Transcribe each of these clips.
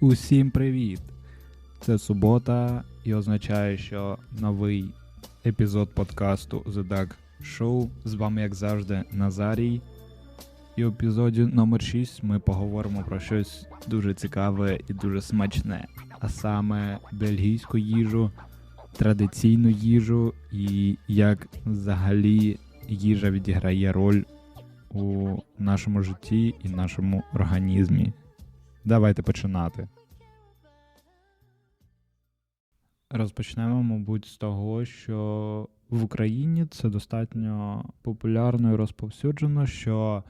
Усім привіт! Це субота і означає, що новий епізод подкасту The Duck Show. З вами, як завжди, Назарій. І в епізоді номер 6 ми поговоримо про щось дуже цікаве і дуже смачне, а саме бельгійську їжу, традиційну їжу і як взагалі їжа відіграє роль у нашому житті і нашому організмі. Давайте починати. Розпочнемо, мабуть, з того, що в Україні це достатньо популярно і розповсюджено, що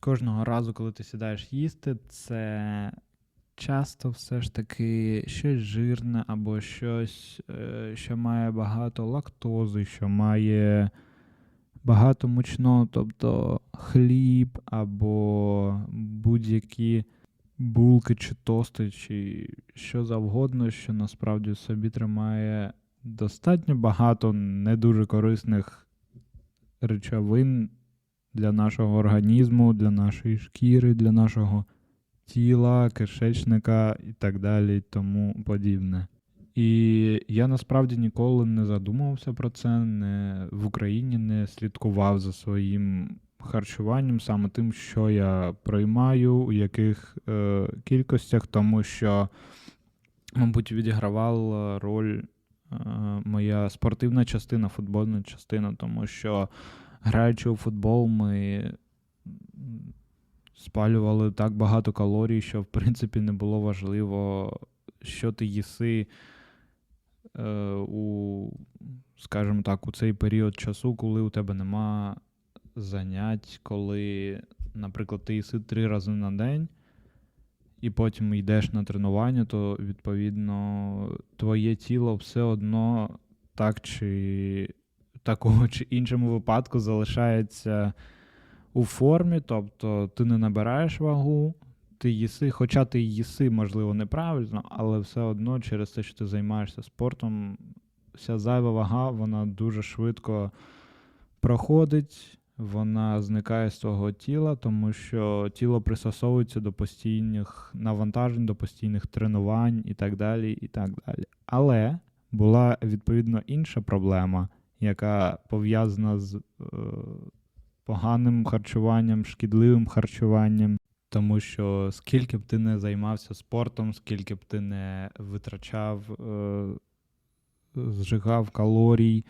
кожного разу, коли ти сідаєш їсти, це часто все ж таки щось жирне або щось, е, що має багато лактози, що має багато мучного, тобто хліб або будь-які булки чи тости, чи що завгодно, що насправді в собі тримає достатньо багато не дуже корисних речовин для нашого організму, для нашої шкіри, для нашого тіла, кишечника і так далі, тому подібне. І я насправді ніколи не задумувався про це, не в Україні не слідкував за своїм харчуванням, саме тим, що я приймаю, у яких е, кількостях, тому що, мабуть, відігравала роль е, моя спортивна частина, футбольна частина, тому що, граючи у футбол, ми спалювали так багато калорій, що в принципі не було важливо, що ти їси. Е, у, скажімо так, у цей період часу, коли у тебе нема занять, коли, наприклад, ти їси три рази на день, і потім йдеш на тренування, то відповідно твоє тіло все одно так чи такого чи іншому випадку залишається у формі, тобто ти не набираєш вагу, ти їси, хоча ти їси, можливо, неправильно, але все одно через те, що ти займаєшся спортом, вся зайва вага, вона дуже швидко проходить, вона зникає з твого тіла, тому що тіло пристосовується до постійних навантажень, до постійних тренувань і так далі. і так далі. Але була відповідно інша проблема, яка пов'язана з е, поганим харчуванням, шкідливим харчуванням. Тому що скільки б ти не займався спортом, скільки б ти не витрачав, е, зжигав калорій,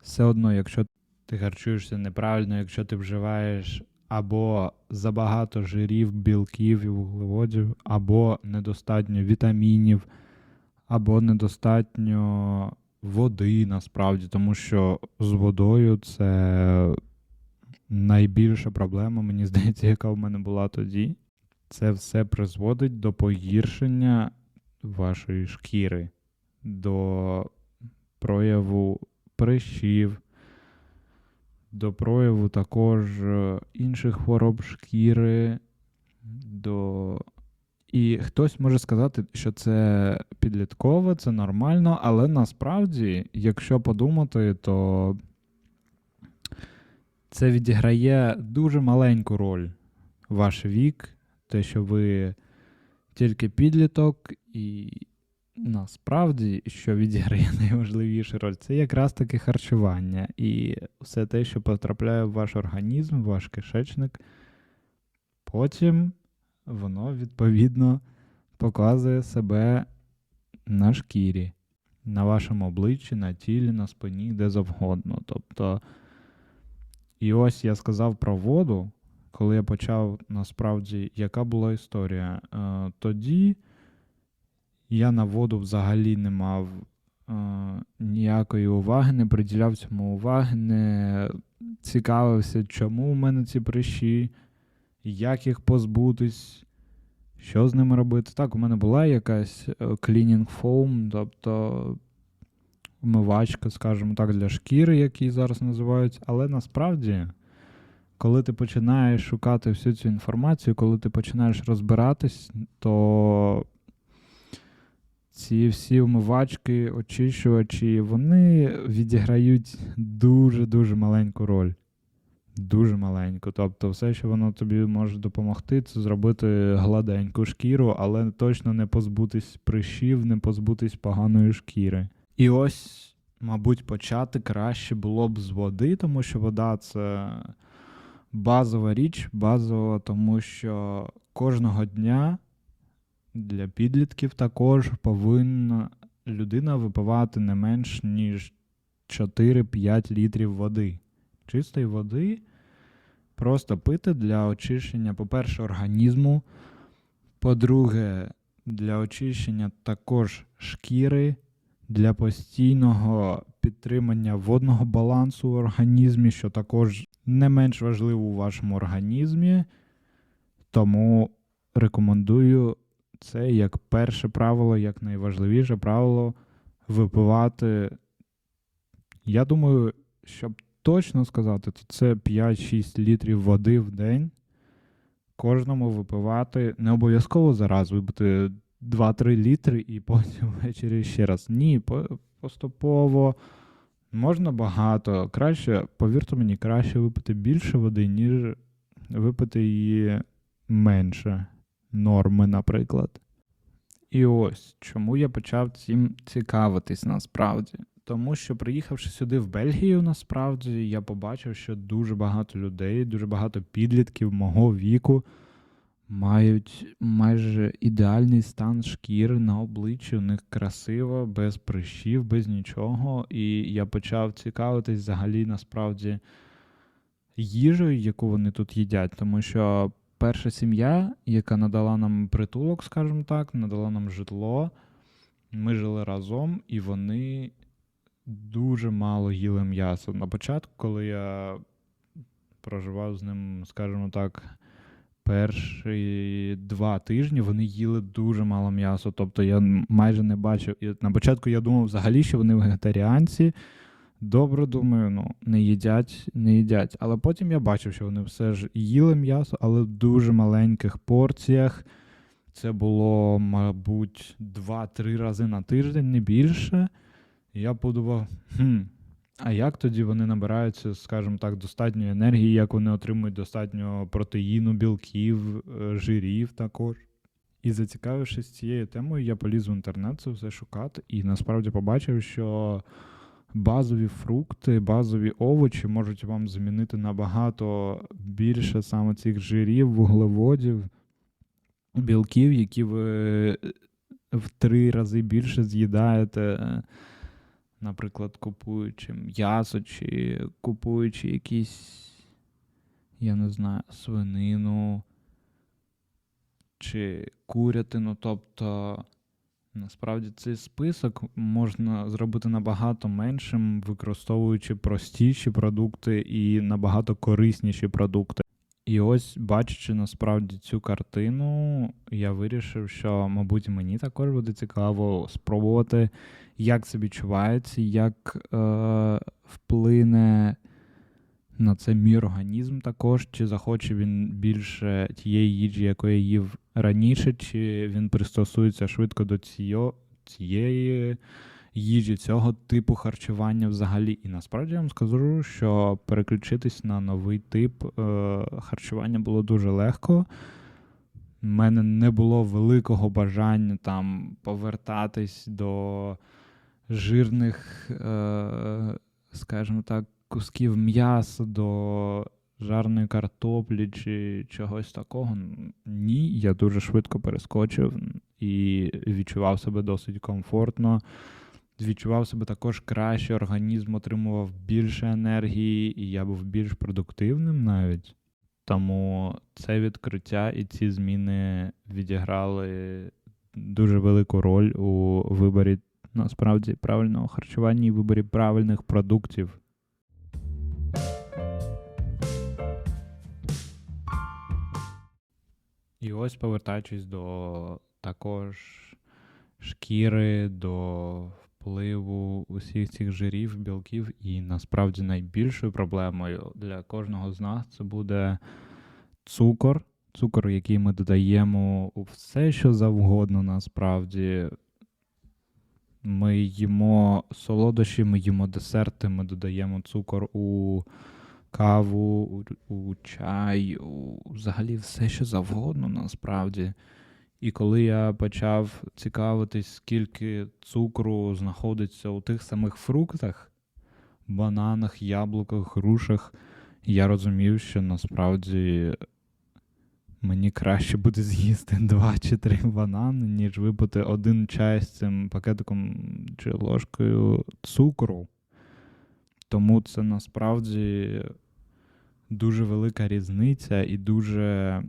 все одно, якщо ти харчуєшся неправильно, якщо ти вживаєш або забагато жирів, білків і вуглеводів, або недостатньо вітамінів, або недостатньо води насправді, тому що з водою це найбільша проблема, мені здається, яка в мене була тоді. Це все призводить до погіршення вашої шкіри, до прояву прищів, до прояву також е, інших хвороб шкіри. до... І хтось може сказати, що це підліткове, це нормально, але насправді, якщо подумати, то це відіграє дуже маленьку роль ваш вік, те, що ви тільки підліток, і насправді, що відіграє найважливішу роль, це якраз таки харчування. І все те, що потрапляє в ваш організм, в ваш кишечник, потім воно відповідно показує себе на шкірі, на вашому обличчі, на тілі, на спині, де завгодно. Тобто. І ось я сказав про воду, коли я почав насправді, яка була історія. Е, тоді я на воду взагалі не мав е, ніякої уваги, не приділяв цьому уваги, не цікавився, чому в мене ці прищі, як їх позбутись, що з ними робити. Так, у мене була якась е, cleaning foam, тобто вмивачка, скажімо так, для шкіри, які зараз називають. Але насправді, коли ти починаєш шукати всю цю інформацію, коли ти починаєш розбиратись, то ці всі вмивачки, очищувачі, вони відіграють дуже-дуже маленьку роль. дуже маленьку. Тобто, все, що воно тобі може допомогти, це зробити гладеньку шкіру, але точно не позбутись прищів, не позбутись поганої шкіри. І ось, мабуть, почати краще було б з води, тому що вода це базова річ, базова, тому що кожного дня для підлітків також повинна людина випивати не менш ніж 4-5 літрів води. Чистої води просто пити для очищення, по-перше, організму. По-друге, для очищення також шкіри, для постійного підтримання водного балансу в організмі, що також не менш важливо у вашому організмі. Тому рекомендую це як перше правило, як найважливіше правило випивати. Я думаю, щоб точно сказати, то це 5-6 літрів води в день. Кожному випивати не обов'язково зараз випити 2-3 літри і потім ввечері ще раз. Ні, поступово можна багато. Краще, повірте мені, краще випити більше води, ніж випити її менше норми, наприклад. І ось чому я почав цим цікавитись насправді. Тому що, приїхавши сюди в Бельгію, насправді я побачив, що дуже багато людей, дуже багато підлітків мого віку мають майже ідеальний стан шкіри на обличчі. У них красиво, без прищів, без нічого. І я почав цікавитись взагалі насправді їжею, яку вони тут їдять, тому що перша сім'я, яка надала нам притулок, скажімо так, надала нам житло. Ми жили разом, і вони дуже мало їли м'ясо. На початку, коли я проживав з ним, скажімо так, перші два тижні вони їли дуже мало м'яса. Тобто я майже не бачив. На початку я думав взагалі, що вони вегетаріанці. Добре, думаю, ну, не їдять, не їдять. Але потім я бачив, що вони все ж їли м'ясо, але в дуже маленьких порціях. Це було, мабуть, 2-3 рази на тиждень, не більше. Я подумав, хм, а як тоді вони набираються, скажімо так, достатньої енергії, як вони отримують достатньо протеїну, білків, е, жирів також. І зацікавившись цією темою, я поліз в інтернет це все шукати, і насправді побачив, що базові фрукти, базові овочі можуть вам замінити набагато більше саме цих жирів, вуглеводів, білків, які ви в три рази більше з'їдаєте наприклад, купуючи м'ясо чи купуючи якісь, я не знаю, свинину чи курятину. Тобто, насправді цей список можна зробити набагато меншим, використовуючи простіші продукти і набагато корисніші продукти. І ось, бачачи насправді цю картину, я вирішив, що, мабуть, мені також буде цікаво спробувати, як це відчувається, як е, вплине на це мій організм також, чи захоче він більше тієї їжі, якої їв раніше, чи він пристосується швидко до цієї їжі, цього типу харчування взагалі. І насправді я вам скажу, що переключитись на новий тип е, харчування було дуже легко. У мене не було великого бажання там повертатись до жирних, е, скажімо так, кусків м'яса, до жарної картоплі чи чогось такого. Ні, я дуже швидко перескочив і відчував себе досить комфортно відчував себе також краще, організм отримував більше енергії, і я був більш продуктивним навіть. Тому це відкриття і ці зміни відіграли дуже велику роль у виборі насправді правильного харчування і виборі правильних продуктів. І ось повертаючись до також шкіри, до впливу усіх цих жирів, білків, і насправді найбільшою проблемою для кожного з нас це буде цукор. Цукор, який ми додаємо у все, що завгодно, насправді. Ми їмо солодощі, ми їмо десерти, ми додаємо цукор у каву, у, у чай, у взагалі все, що завгодно насправді. І коли я почав цікавитись, скільки цукру знаходиться у тих самих фруктах, бананах, яблуках, грушах, я розумів, що насправді мені краще буде з'їсти два чи три банани, ніж випити один чай з цим пакетиком чи ложкою цукру. Тому це насправді дуже велика різниця і дуже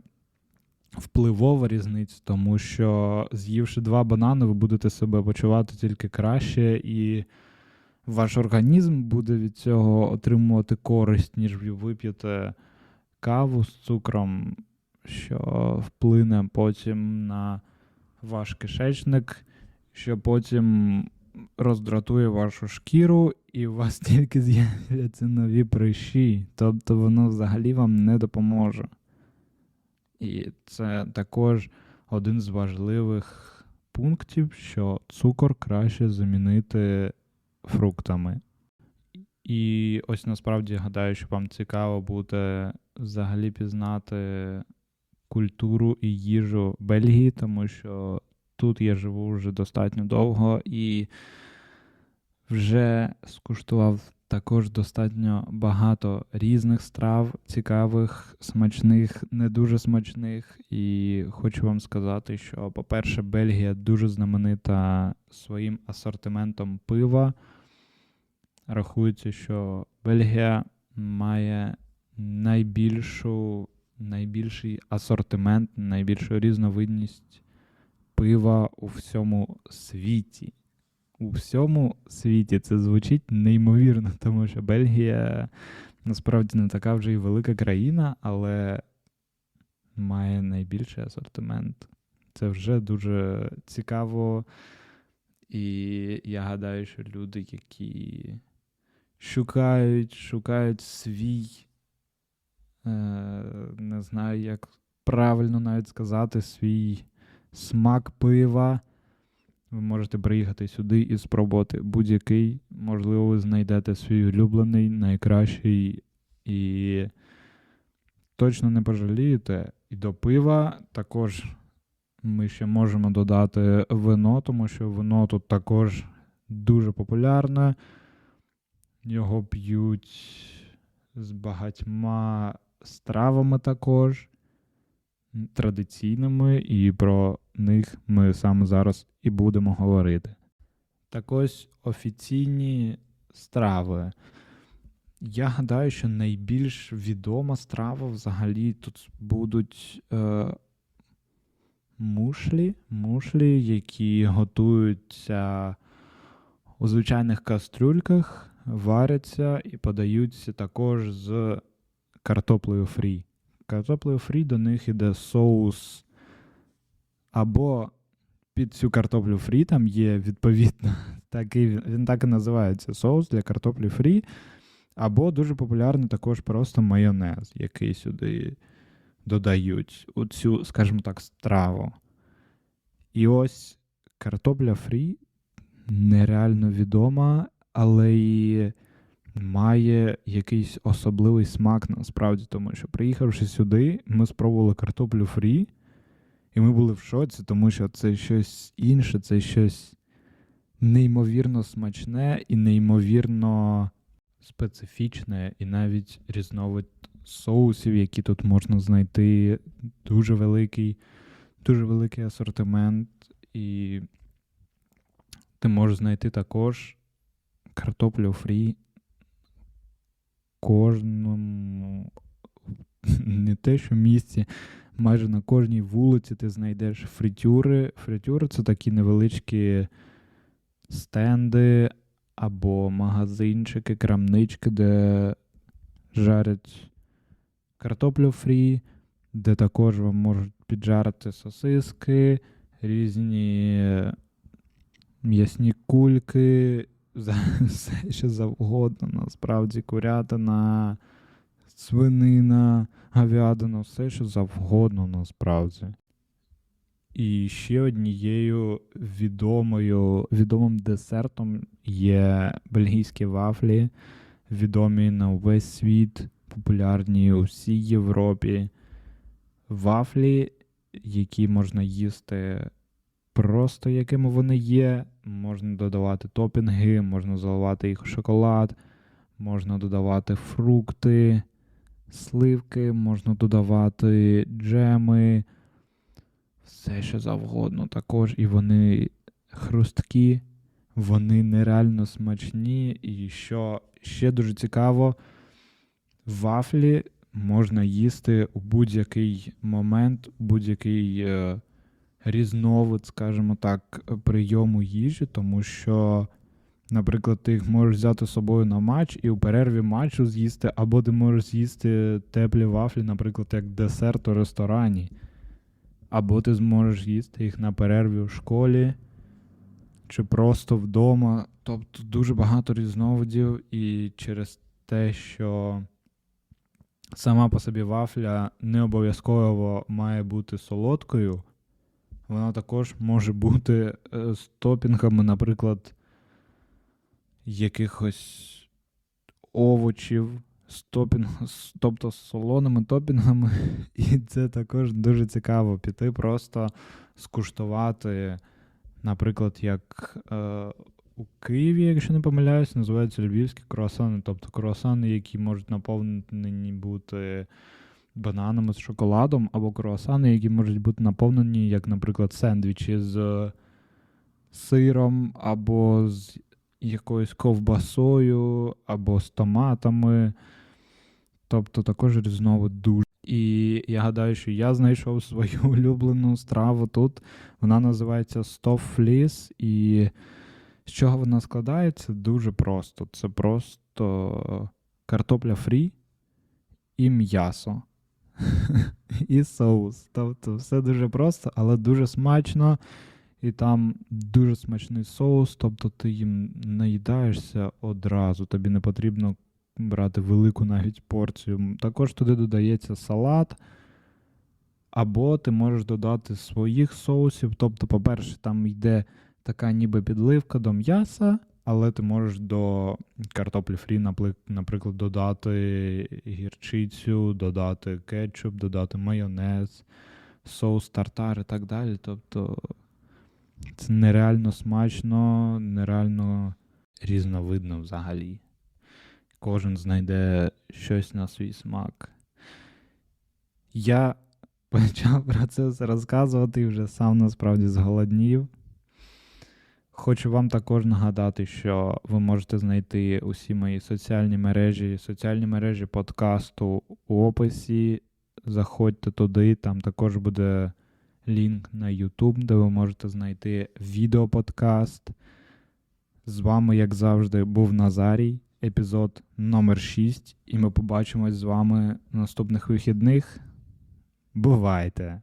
впливова різниця, тому що, з'ївши два банани, ви будете себе почувати тільки краще, і ваш організм буде від цього отримувати користь, ніж ви вип'єте каву з цукром, що вплине потім на ваш кишечник, що потім роздратує вашу шкіру, і у вас тільки з'являться нові прищі. Тобто воно взагалі вам не допоможе. І це також один з важливих пунктів, що цукор краще замінити фруктами. І ось насправді гадаю, що вам цікаво буде взагалі пізнати культуру і їжу Бельгії, тому що тут я живу вже достатньо довго і вже скуштував також достатньо багато різних страв, цікавих, смачних, не дуже смачних. І хочу вам сказати, що, по-перше, Бельгія дуже знаменита своїм асортиментом пива. Рахується, що Бельгія має найбільшу, найбільший асортимент, найбільшу різновидність пива у всьому світі у всьому світі. Це звучить неймовірно, тому що Бельгія насправді не така вже й велика країна, але має найбільший асортимент. Це вже дуже цікаво. І я гадаю, що люди, які шукають, шукають свій, е, не знаю, як правильно навіть сказати, свій смак пива. Ви можете приїхати сюди і спробувати будь-який. Можливо, ви знайдете свій улюблений, найкращий і точно не пожалієте. І до пива також ми ще можемо додати вино, тому що вино тут також дуже популярне. Його п'ють з багатьма стравами також традиційними, і про них ми саме зараз і будемо говорити. Так ось офіційні страви. Я гадаю, що найбільш відома страва взагалі тут будуть е, мушлі, мушлі, які готуються у звичайних кастрюльках, варяться і подаються також з картоплею фрі. Картоплею фрі до них іде соус або під цю картоплю фрі там є відповідно такий, він так і називається соус для картоплі фрі. Або дуже популярний також просто майонез, який сюди додають у цю, скажімо так, страву. І ось картопля фрі нереально відома, але і має якийсь особливий смак насправді, тому що, приїхавши сюди, ми спробували картоплю фрі. І ми були в шоці, тому що це щось інше, це щось неймовірно смачне і неймовірно специфічне, і навіть різновид соусів, які тут можна знайти, дуже великий, дуже великий асортимент. І ти можеш знайти також картоплю фрі кожному не те, що місці майже на кожній вулиці ти знайдеш фритюри. Фритюри це такі невеличкі стенди або магазинчики, крамнички, де жарять картоплю фрі, де також вам можуть піджарити сосиски, різні м'ясні кульки, все що завгодно, насправді курятина, свинина говядину, все що завгодно насправді. І ще однією відомою, відомим десертом є бельгійські вафлі, відомі на увесь світ, популярні у всій Європі. Вафлі, які можна їсти просто якими вони є. Можна додавати топінги, можна заливати їх у шоколад, можна додавати фрукти, сливки, можна додавати джеми, все що завгодно. Також і вони хрусткі, вони нереально смачні. І що ще дуже цікаво, вафлі можна їсти у будь-який момент, будь-який е, різновид, скажімо так, прийому їжі, тому що. Наприклад, ти їх можеш взяти з собою на матч і у перерві матчу з'їсти, або ти можеш з'їсти теплі вафлі, наприклад, як десерт у ресторані. Або ти зможеш їсти їх на перерві у школі, чи просто вдома. Тобто дуже багато різновидів, і через те, що сама по собі вафля не обов'язково має бути солодкою, вона також може бути е, з топінгами, наприклад якихось овочів, з топінг, тобто з солоними топінгами. І це також дуже цікаво піти, просто скуштувати, наприклад, як е, у Києві, якщо не помиляюсь, називаються львівські круасани, тобто круасани, які можуть наповнені бути. Бананами з шоколадом або круасани, які можуть бути наповнені, як, наприклад, сендвічі з сиром або з якоюсь ковбасою або з томатами. Тобто також різновид дуже. І я гадаю, що я знайшов свою улюблену страву тут. Вона називається Стофліс. І з чого вона складається? Дуже просто. Це просто картопля фрі і м'ясо. І соус. Тобто все дуже просто, але дуже смачно. І там дуже смачний соус, тобто ти їм наїдаєшся одразу. Тобі не потрібно брати велику навіть порцію. Також туди додається салат. Або ти можеш додати своїх соусів. Тобто, по-перше, там йде така ніби підливка до м'яса, але ти можеш до картоплі фрі, наприклад, додати гірчицю, додати кетчуп, додати майонез, соус тартар і так далі. Тобто це нереально смачно, нереально різновидно взагалі. Кожен знайде щось на свій смак. Я почав про це розказувати і вже сам насправді зголоднів. Хочу вам також нагадати, що ви можете знайти усі мої соціальні мережі, соціальні мережі подкасту у описі. Заходьте туди, там також буде лінк на YouTube, де ви можете знайти відеоподкаст. З вами, як завжди, був Назарій, епізод номер 6 і ми побачимось з вами наступних вихідних. Бувайте!